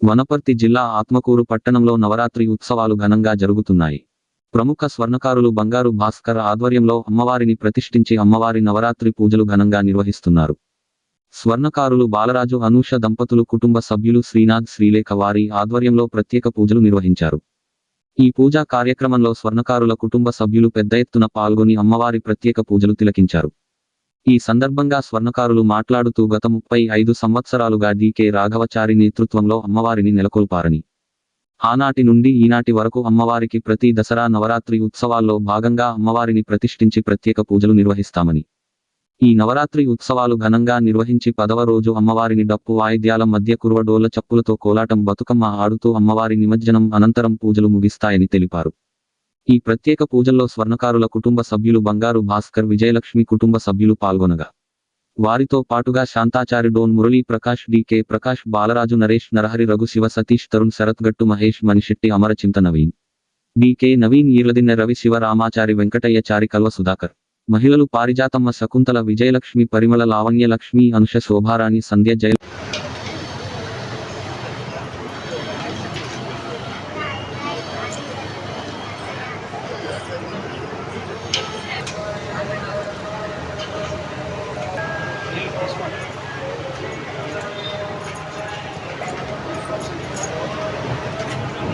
వనపర్తి జిల్లా ఆత్మకూరు పట్టణంలో నవరాత్రి ఉత్సవాలు ఘనంగా జరుగుతున్నాయి. ప్రముఖ స్వర్ణకారులు బంగారు భాస్కర్ ఆధ్వర్యంలో అమ్మవారిని ప్రతిష్ఠించి అమ్మవారి నవరాత్రి పూజలు ఘనంగా నిర్వహిస్తున్నారు. స్వర్ణకారులు బాలరాజు అనూష దంపతులు కుటుంబ సభ్యులు శ్రీనాథ్ శ్రీలేఖ వారి ఆధ్వర్యంలో ప్రత్యేక పూజలు నిర్వహించారు. ఈ పూజా కార్యక్రమంలో స్వర్ణకారుల కుటుంబ సభ్యులు పెద్ద ఎత్తున పాల్గొని అమ్మవారి ప్రత్యేక పూజలు తిలకించారు. ఈ సందర్భంగా స్వర్ణకారులు మాట్లాడుతూ గత ముప్పై ఐదు సంవత్సరాలుగా డీకే రాఘవచారి నేతృత్వంలో అమ్మవారిని నెలకొల్పారని. ఆనాటి నుండి ఈనాటి వరకు అమ్మవారికి ప్రతి దసరా నవరాత్రి ఉత్సవాల్లో భాగంగా అమ్మవారిని ప్రతిష్ఠించి ప్రత్యేక పూజలు నిర్వహిస్తామని. ఈ నవరాత్రి ఉత్సవాలు ఘనంగా నిర్వహించి పదవ రోజు అమ్మవారిని డప్పు వాయిద్యాల మధ్య కురువడోల చప్పులతో కోలాటం బతుకమ్మ ఆడుతూ అమ్మవారి నిమజ్జనం అనంతరం పూజలు ముగిస్తాయని తెలిపారు. ఈ ప్రత్యేక పూజల్లో స్వర్ణకారుల కుటుంబ సభ్యులు బంగారు భాస్కర్ విజయలక్ష్మి కుటుంబ సభ్యులు పాల్గొనగా. వారితో పాటుగా శాంతాచారి డోన్ మురళీ ప్రకాష్ డికే ప్రకాష్ బాలరాజు నరేష్ నరహరి రఘు శివ సతీష్ తరుణ్ శరత్గట్టు మహేష్ మణిశెట్టి అమరచింత నవీన్. డికే నవీన్ ఈర్లదిన్నె రవి శివ రామాచారి వెంకటయ్య చారి కల్వ సుధాకర్. మహిళలు పారిజాతమ్మ శకుంతల విజయలక్ష్మి పరిమళ లావణ్య లక్ష్మి అనుష శోభారాణి సంధ్య జయ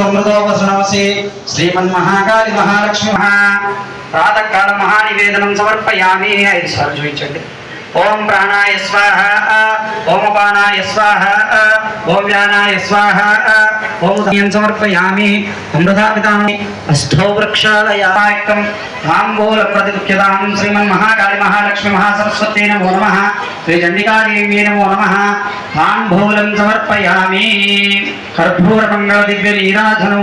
అమృతోపసనమసి శ్రీమన్మహాకాళి మహాలక్ష్మి మహా ప్రాతకాల మహానివేదనం సమర్పయామి ఐదు సార్లు చూపించండి ओम प्राणाय स्वाहा, ओम उपानाय स्वाहा, ओम व्यानाय स्वाहा, ओम समर्पयामि अमृता अमृतामितामि अष्टौ वृक्षालयायकं ताम्बूल प्रतिमुख्यतां श्रीमन् महाकाली महालक्ष्मी महासरस्वती नमो नमः। श्री चंडिका देवी नमो नमः। ताम्बूलं समर्पयामि। कर्पूर मंगल दिव्य लीलाधनु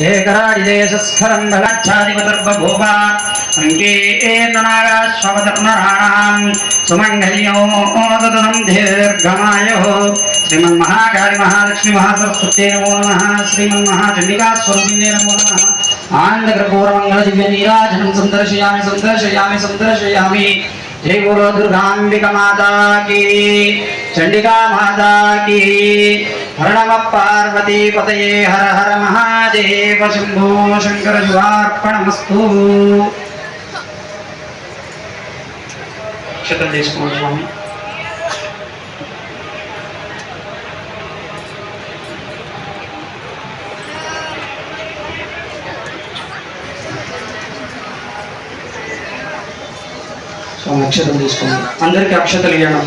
एकराजिदेशस्खरम् भलच्छादिवदर्भभूपा अङ्केनागाश्ववतर्मराणाम् सुमङ्गल्यो ददनम् दीर्घमायुः श्रीमन्महाकालिमहालक्ष्मीमहासरस्वत्ये नमो नमः श्रीमन्महाचण्डिकास्वरूपिणे नमो नमः आनन्दकर्पूरमङ्गलदिव्यनीराजनं सन्दर्शयामि सन्दर्शयामि सन्दर्शयामि श्री गुरु दुर्गाम्बिका माता की चंडिका माता की प्रणव पार्वती पतये हर हर महादेव शंभो शंकर शिवार्पणमस्तु क्षेत्र देश स्वामी తీసుకోండి అక్షతం తీసుకోండి అందరికీ అక్షతలు ఇవ్వడం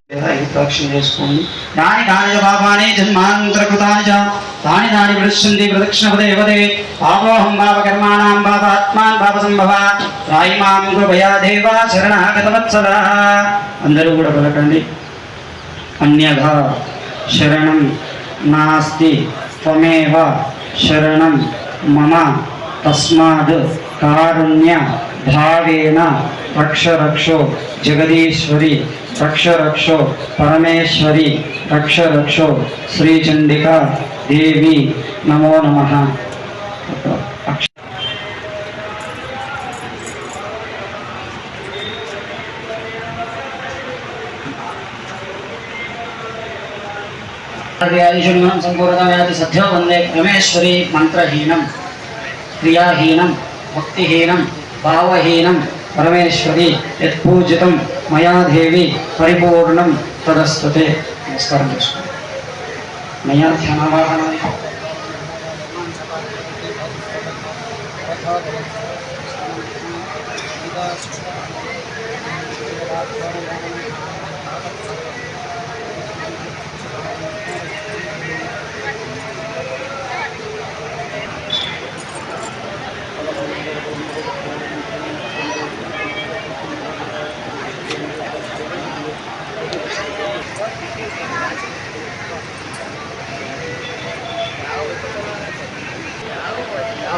ఆయతన చేసుకోండి దాని దాని పాపాని జన్మాంతరకృతాని చ తాని దాని విలుష్యంతి ప్రదక్షిణ పదే. పాపోహం పాప కర్మాణం పాప ఆత్మాన్ పాప సంభవ రాయి మాం కృపయా దేవ శరణాగతవత్సల. అందరూ కూడా పలకండి. అన్యథ శరణం నాస్తి త్వమేవ శరణం మమ తస్మాద్ కారుణ్య భావేన रक्ष रक्षो जगदीश्वरी रक्ष रक्षो परमेश्वरी रक्ष रक्षो श्रीचंडिका देवी नमो नमः। मंत्रहीनं, क्रियाहीनं भक्तिहीनं भावहीनं परमेश्वरी यत्पूजित मया देवी परिपूर्ण तदस्तते नमस्कार मैं ध्यानावाहना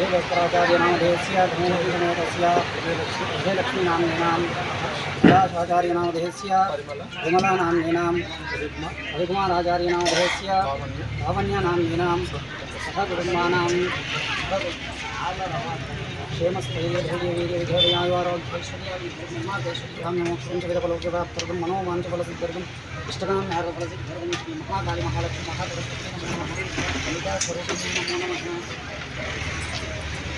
हे वस्त्राचार्य नाम देहस्या धूमोदस्या हे लक्ष्मी नाम नाम दासाचार्य नाम देहस्या विमला नाम नाम आचार्य नाम देहस्या भावन्या नाम नाम सह कुटुंबानाम क्षेमस्थैर्यधैर्यवीर्यविधोर्यायुवारोग्यैश्वर्यादिमादेशविधाम्यमोक्षञ्चविदफलोक्यप्राप्तर्गं मनोवाञ्चफलसिद्धर्गम् इष्टकां महारफलसिद्धर्गं महालक्ष्मी महासरस्वती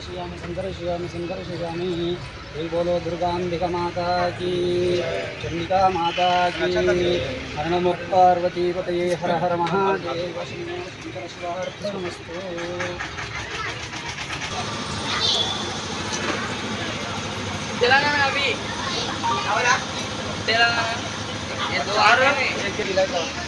संघर्षयामि संघर्षयामि संघर्षयामि जय बोलो दुर्गाम्बिका माता की चंडिका माता की हरण मुख पार्वती पतये हर हर महादेव शंकर अभी। तेलंगाना। ये दो आ रहे हैं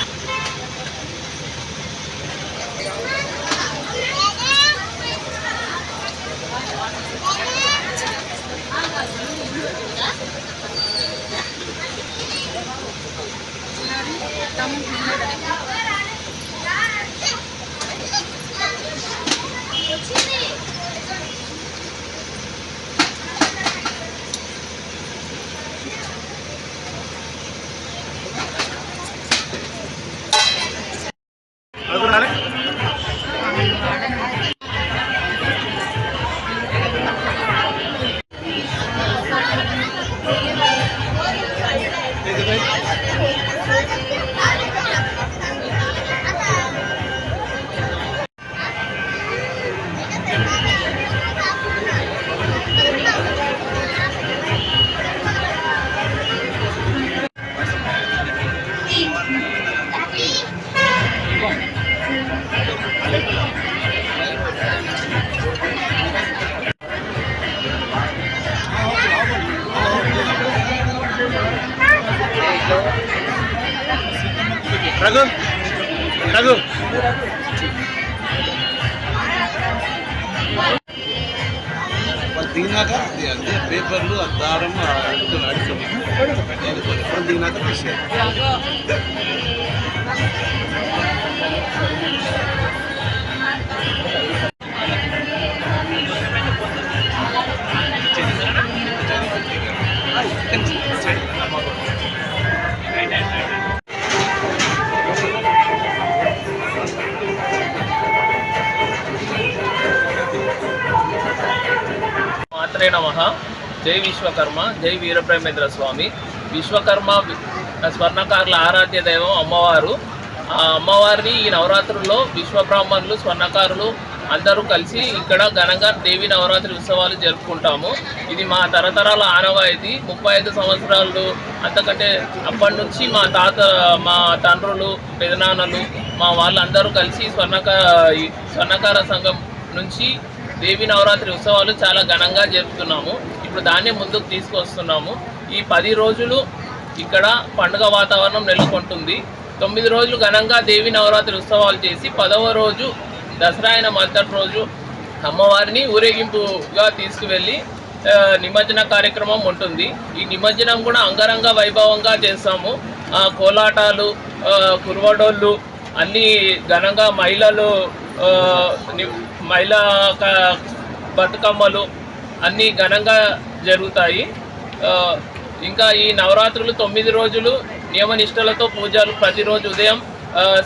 రఘు రఘు దిగినాక అది అదే పేపర్లు ఆ దారం అడుగుతుంది ఇప్పుడు దిగినాక తీసేయాలి. జై విశ్వకర్మ జై వీరప్రమేంద్ర స్వామి. విశ్వకర్మ స్వర్ణకారుల ఆరాధ్య దైవం అమ్మవారు. ఆ అమ్మవారిని ఈ నవరాత్రుల్లో విశ్వబ్రాహ్మణులు స్వర్ణకారులు అందరూ కలిసి ఇక్కడ ఘనంగా దేవి నవరాత్రి ఉత్సవాలు జరుపుకుంటాము. ఇది మా తరతరాల ఆనవాయితీ ముప్పై ఐదు సంవత్సరాలు అంతకంటే అప్పటి నుంచి మా తాత మా తండ్రులు పెదనాన్నలు మా వాళ్ళందరూ కలిసి స్వర్ణకార స్వర్ణకార సంఘం నుంచి దేవి నవరాత్రి ఉత్సవాలు చాలా ఘనంగా జరుపుతున్నాము. ఇప్పుడు దాన్ని ముందుకు తీసుకొస్తున్నాము. ఈ పది రోజులు ఇక్కడ పండుగ వాతావరణం నెలకొంటుంది. తొమ్మిది రోజులు ఘనంగా దేవి నవరాత్రి ఉత్సవాలు చేసి పదవ రోజు దసరా అయిన మరుసటి రోజు అమ్మవారిని ఊరేగింపుగా తీసుకువెళ్ళి నిమజ్జన కార్యక్రమం ఉంటుంది. ఈ నిమజ్జనం కూడా అంగరంగ వైభవంగా చేస్తాము. కోలాటాలు ఆ, కుర్వడోళ్ళు అన్నీ ఘనంగా మహిళలు ని- మహిళా బతుకమ్మలు అన్నీ ఘనంగా జరుగుతాయి. ఇంకా ఈ నవరాత్రులు తొమ్మిది రోజులు నియమనిష్టలతో పూజలు ప్రతిరోజు ఉదయం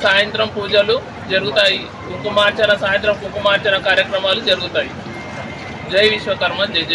సాయంత్రం పూజలు జరుగుతాయి. కుంకుమార్చన సాయంత్రం కుంకుమార్చన కార్యక్రమాలు జరుగుతాయి. జై విశ్వకర్మ జై జై